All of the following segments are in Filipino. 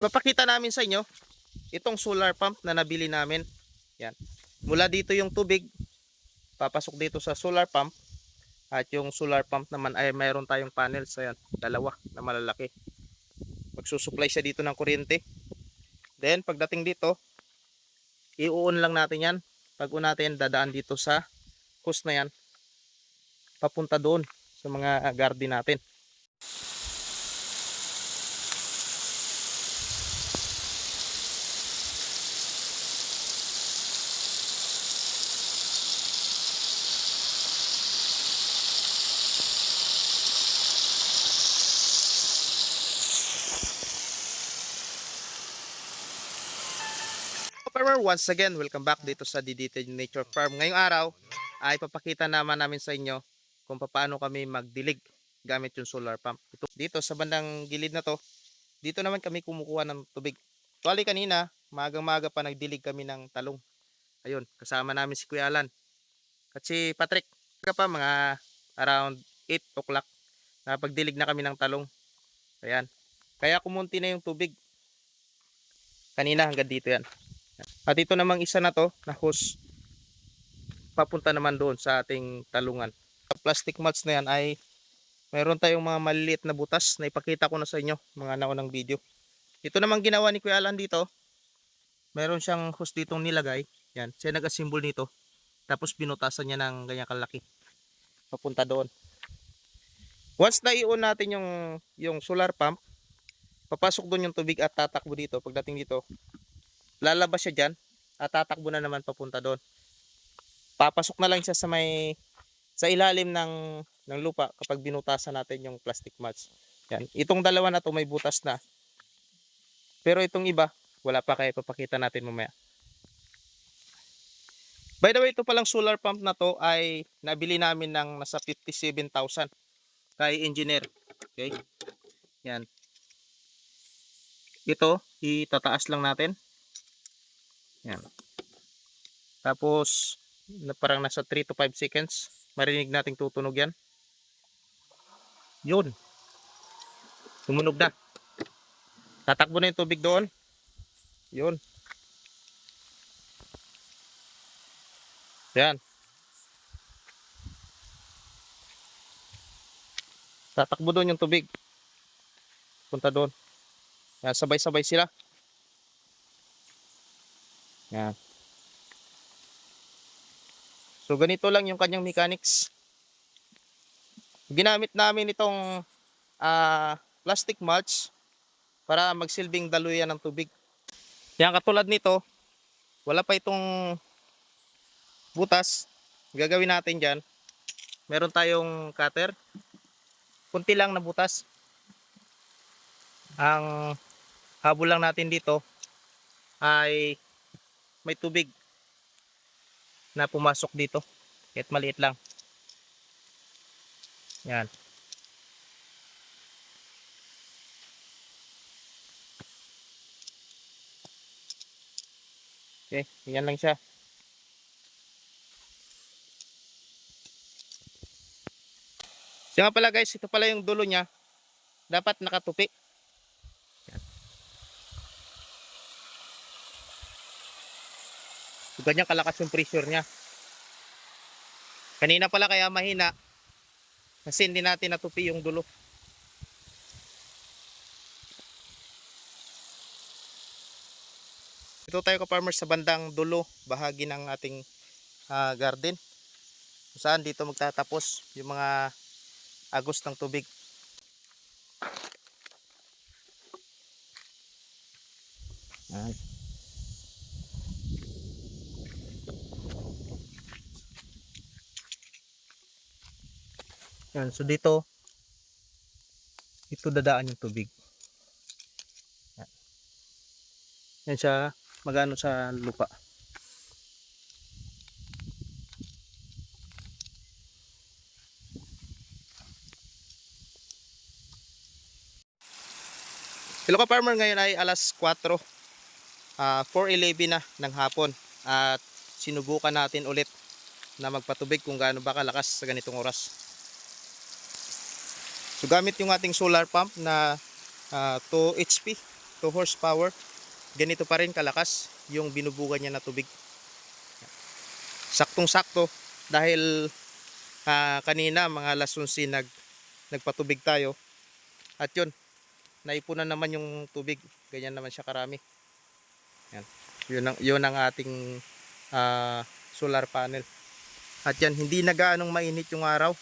Papakita namin sa inyo itong solar pump na nabili namin. Yan. Mula dito yung tubig, papasok dito sa solar pump. At yung solar pump naman ay mayroon tayong panels. Ayan, dalawa na malalaki. Magsusupply siya dito ng kuryente. Then, pagdating dito, i-on lang natin yan. Pag on natin, dadaan dito sa hose na yan. Papunta doon sa mga garden natin. Farmer, once again, welcome back dito sa DDT Nature Farm. Ngayong araw ay papakita naman namin sa inyo kung paano kami magdilig gamit yung solar pump. Ito, dito sa bandang gilid na to, dito naman kami kumukuha ng tubig. Tuwali kanina, magang-maga pa nagdilig kami ng talong. Ayun, kasama namin si Kuya Alan. At si Patrick, pa mga around 8 o'clock. Napagdilig na kami ng talong. Ayan. Kaya kumunti na yung tubig. Kanina hanggang dito yan. At ito namang isa na to, na hose, papunta naman doon sa ating talungan. Plastic mulch na yan ay mayroon tayong mga maliliit na butas na ipakita ko na sa inyo mga naunang video. Ito namang ginawa ni Kuya Alan dito, mayroon siyang hose ditong nilagay. Yan, siya nag-assemble nito. Tapos binutasan niya ng ganyan kalaki. Papunta doon. Once na i-on natin yung, yung solar pump, papasok doon yung tubig at tatakbo dito. Pagdating dito, lalabas siya dyan at tatakbo na naman papunta doon. Papasok na lang siya sa may sa ilalim ng ng lupa kapag binutasan natin yung plastic mulch. Yan. Itong dalawa na to may butas na. Pero itong iba, wala pa kaya papakita natin mamaya. By the way, ito palang solar pump na to ay nabili namin ng nasa 57,000 kay engineer. Okay? Yan. Ito, itataas lang natin. Yan. Tapos, na parang nasa 3 to 5 seconds, marinig nating tutunog yan. Yun. Tumunog na. Tatakbo na yung tubig doon. Yun. Yan. Tatakbo doon yung tubig. Punta doon. Yan, sabay-sabay sila. Yan. So ganito lang yung kanyang mechanics. Ginamit namin itong ah, plastic mulch para magsilbing daluyan ng tubig. Yan katulad nito, wala pa itong butas. Gagawin natin dyan. Meron tayong cutter. Kunti lang na butas. Ang habol lang natin dito ay may tubig na pumasok dito. Kahit maliit lang. Yan. Okay, yan lang siya. Siya pala guys, ito pala yung dulo niya. Dapat nakatupi. So, ganyan kalakas yung pressure niya. Kanina pala kaya mahina. Kasi hindi natin natupi yung dulo. Ito tayo ka-farmers sa bandang dulo, bahagi ng ating ah, garden. Kung saan dito magtatapos yung mga agos ng tubig. Ay. Yan, so dito ito dadaan yung tubig. Yan. Yan siya magano sa lupa. Hello ka farmer, ngayon ay alas 4. ah 4.11 na ng hapon at sinubukan natin ulit na magpatubig kung gaano ba kalakas sa ganitong oras. So gamit yung ating solar pump na ah, 2 HP 2 horsepower. Ganito pa rin kalakas yung binubuga niya na tubig. Saktong-sakto dahil ah, kanina mga alas 11 nag, nagpatubig tayo. At yun, naipunan naman yung tubig. Ganyan naman siya karami. Yan. Yun ang, yun ang ating ah, solar panel. At yan, hindi na gaanong mainit yung araw.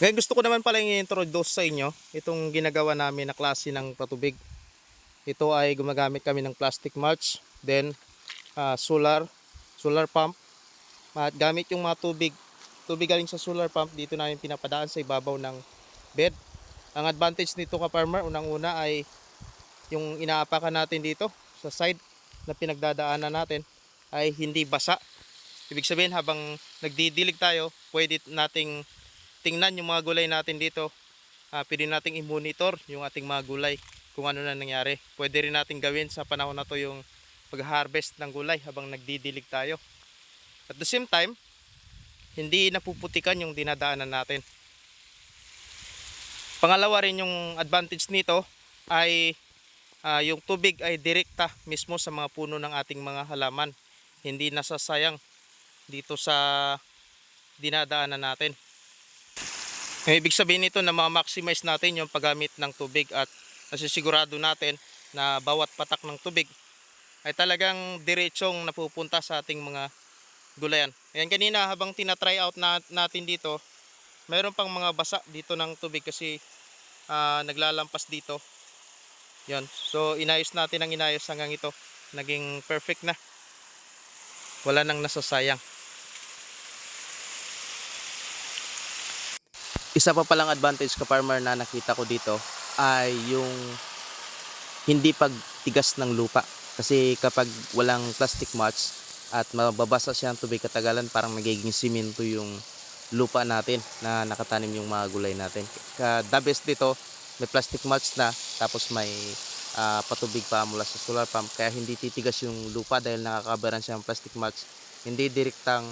Ngayon gusto ko naman pala i-introduce sa inyo itong ginagawa namin na klase ng patubig. Ito ay gumagamit kami ng plastic mulch, then ah, solar, solar pump. At gamit yung mga tubig, tubig galing sa solar pump, dito namin pinapadaan sa ibabaw ng bed. Ang advantage nito ka farmer, unang-una ay yung inaapakan natin dito sa side na pinagdadaanan natin ay hindi basa. Ibig sabihin habang nagdidilig tayo, pwede nating tingnan yung mga gulay natin dito. Ah, pwede nating i-monitor yung ating mga gulay kung ano na nangyari. Pwede rin nating gawin sa panahon na to yung pag-harvest ng gulay habang nagdidilig tayo. At the same time, hindi napuputikan yung dinadaanan natin. Pangalawa rin yung advantage nito ay ah, yung tubig ay direkta mismo sa mga puno ng ating mga halaman. Hindi nasasayang dito sa dinadaanan natin. Ang ibig sabihin nito na ma-maximize natin yung paggamit ng tubig at nasisigurado natin na bawat patak ng tubig ay talagang diretsong napupunta sa ating mga gulayan. Ayan kanina habang tina-try out na, natin dito, mayroon pang mga basa dito ng tubig kasi ah, naglalampas dito. Yan. So inayos natin ang inayos hanggang ito. Naging perfect na. Wala nang nasasayang. Isa pa palang advantage ka farmer na nakita ko dito ay yung hindi pagtigas ng lupa. Kasi kapag walang plastic mulch at mababasa siya ng tubig katagalan parang nagiging simento yung lupa natin na nakatanim yung mga gulay natin. The best dito, may plastic mulch na tapos may ah, patubig pa mula sa solar pump kaya hindi titigas yung lupa dahil nakakabaran siya ng plastic mulch. Hindi direktang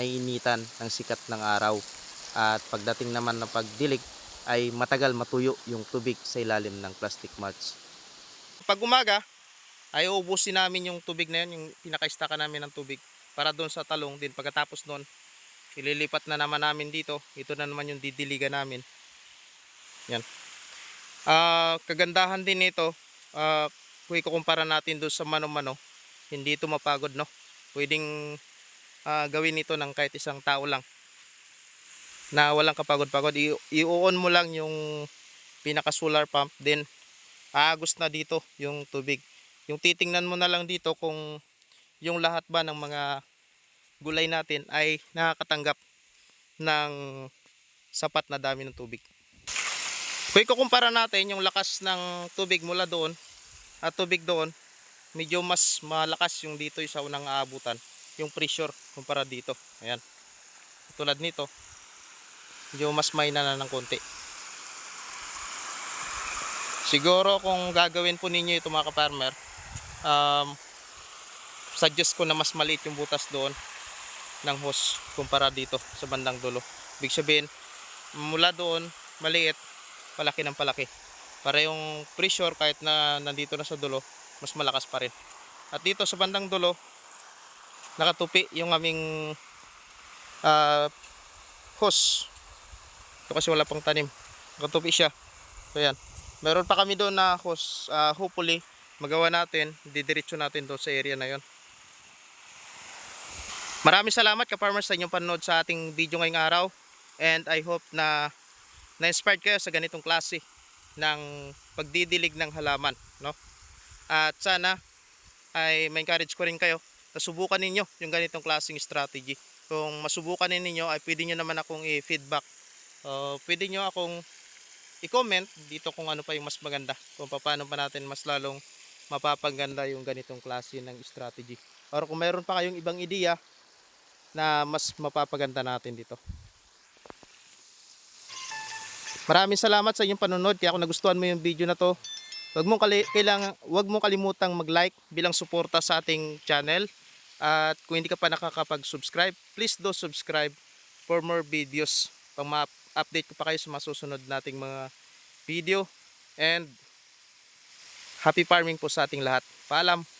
naiinitan ng sikat ng araw. At pagdating naman ng pagdilig ay matagal matuyo yung tubig sa ilalim ng plastic mulch. Pag umaga, ay uubusin namin yung tubig na yun, yung pinaka-staka namin ng tubig para doon sa talong din. Pagkatapos noon, ililipat na naman namin dito. Ito na naman yung didiligan namin. Yan. Ah, kagandahan din nito, ah, kung ikukumpara natin doon sa mano-mano, hindi ito mapagod, no? Pwedeng ah, gawin ito ng kahit isang tao lang na walang kapagod-pagod. I-on mo lang yung pinaka solar pump, then aagos na dito yung tubig. Yung titingnan mo na lang dito kung yung lahat ba ng mga gulay natin ay nakakatanggap ng sapat na dami ng tubig. Kung ikukumpara natin yung lakas ng tubig mula doon at tubig doon, medyo mas malakas yung dito sa unang aabutan. Yung pressure kumpara dito. Ayan. Tulad nito, medyo mas mahina na ng konti. Siguro kung gagawin po ninyo ito mga ka-farmer, um, suggest ko na mas maliit yung butas doon ng hose kumpara dito sa bandang dulo. Ibig sabihin, mula doon, maliit, palaki ng palaki. Para yung pressure kahit na nandito na sa dulo, mas malakas pa rin. At dito sa bandang dulo, nakatupi yung aming ah, hose. Ito kasi wala pang tanim. Nakatupi siya. So yan. Meron pa kami doon na hose. ah, hopefully, magawa natin. Didiretso natin doon sa area na yon. Maraming salamat ka-farmers sa inyong panonood sa ating video ngayong araw. And I hope na na-inspired kayo sa ganitong klase ng pagdidilig ng halaman. No? At sana ay ma-encourage ko rin kayo na subukan ninyo yung ganitong klaseng strategy. Kung masubukan ninyo ay pwede nyo naman akong i-feedback. Uh, pwede nyo akong i-comment dito kung ano pa yung mas maganda. Kung paano pa natin mas lalong mapapaganda yung ganitong klase ng strategy. Or kung mayroon pa kayong ibang ideya na mas mapapaganda natin dito. Maraming salamat sa inyong panonood. Kaya kung nagustuhan mo yung video na to, wag mong kali kailangan wag mong kalimutang mag-like bilang suporta sa ating channel. At kung hindi ka pa nakakapag-subscribe, please do subscribe for more videos. Pang update ko pa kayo sa masusunod nating mga video. And happy farming po sa ating lahat. Paalam!